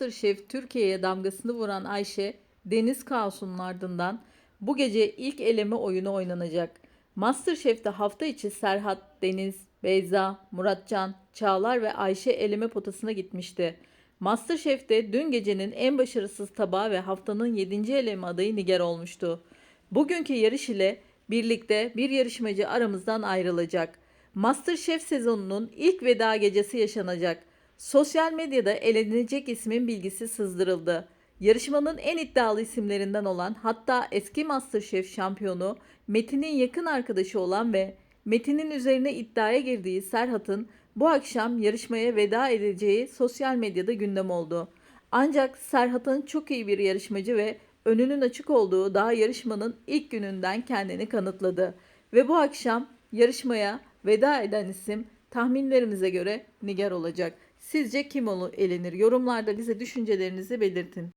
Masterchef Türkiye'ye damgasını vuran Ayşe, Deniz Kaosu'nun ardından bu gece ilk eleme oyunu oynanacak. Masterchef'te hafta içi Serhat, Deniz, Beyza, Muratcan, Çağlar ve Ayşe eleme potasına gitmişti. Masterchef'te dün gecenin en başarısız tabağı ve haftanın 7. eleme adayı Niger olmuştu. Bugünkü yarış ile birlikte bir yarışmacı aramızdan ayrılacak. Masterchef sezonunun ilk veda gecesi yaşanacak. Sosyal medyada elenecek ismin bilgisi sızdırıldı. Yarışmanın en iddialı isimlerinden olan hatta eski Masterchef şampiyonu Metin'in yakın arkadaşı olan ve Metin'in üzerine iddiaya girdiği Serhat'ın bu akşam yarışmaya veda edeceği sosyal medyada gündem oldu. Ancak Serhat'ın çok iyi bir yarışmacı ve önünün açık olduğu daha yarışmanın ilk gününden kendini kanıtladı. Ve bu akşam yarışmaya veda eden isim tahminlerimize göre Niger olacak. Sizce kim elenir? Yorumlarda bize düşüncelerinizi belirtin.